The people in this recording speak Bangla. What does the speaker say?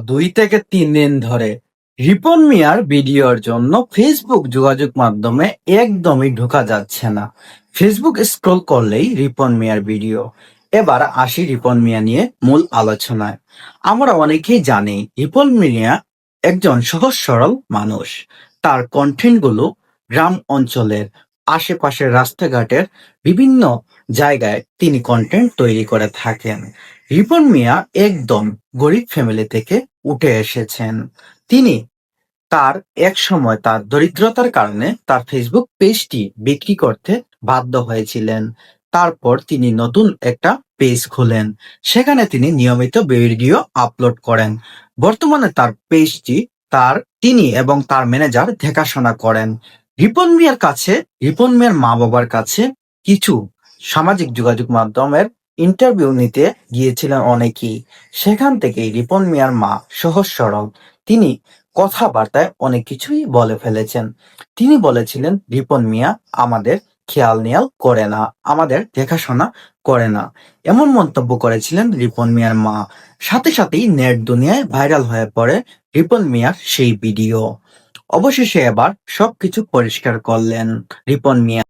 দুই থেকে তিন দিন ধরে রিপন মিয়ার ভিডিওর জন্য ফেসবুক যোগাযোগ মাধ্যমে একদমই ঢোকা যাচ্ছে না। ফেসবুক স্ক্রল করলেই রিপন মিয়ার ভিডিও। এবার আসি রিপন মিয়া নিয়ে মূল আলোচনায়। আমরা অনেকেই জানি রিপন মিয়া একজন সহজ সরল মানুষ। তার কন্টেন্টগুলো গ্রাম অঞ্চলের আশেপাশের রাস্তাঘাটের বিভিন্ন জায়গায় তিনি কন্টেন্ট তৈরি করে থাকেন। রিপন মিয়া একদম গরিব ফ্যামিলি থেকে উঠে এসেছেন। তিনি তার এক সময় তার দরিদ্রতার কারণে তার ফেসবুক পেজটি বিক্রি করতে বাধ্য হয়েছিলেন। তারপর তিনি নতুন একটা পেজ খোলেন। সেখানে তিনি নিয়মিত ভিডিও আপলোড করেন। বর্তমানে তার পেজটি তার তিনি এবং তার ম্যানেজার দেখাশোনা করেন। রিপন মিয়ার কাছে, রিপন মিয়ার মা বাবার কাছে কিছু সামাজিক যোগাযোগ মাধ্যমের ইন্টারভিউ নিতে গিয়েছিলেন অনেকেই। সেখান থেকেই রিপন মিয়ার মা সহজ সরল। তিনি কথাবার্তায় অনেক কিছুই বলে ফেলেছেন। তিনি বলেছিলেন, রিপন মিয়া আমাদের খেয়াল নেয়াল করে না, আমাদের দেখাশোনা করে না। এমন মন্তব্য করেছিলেন রিপন মিয়ার মা। সাথে সাথেই নেট দুনিয়ায় ভাইরাল হয়ে পড়ে রিপন মিয়ার সেই ভিডিও। অবশেষে এবার সবকিছু পরিষ্কার করলেন রিপন মিয়া।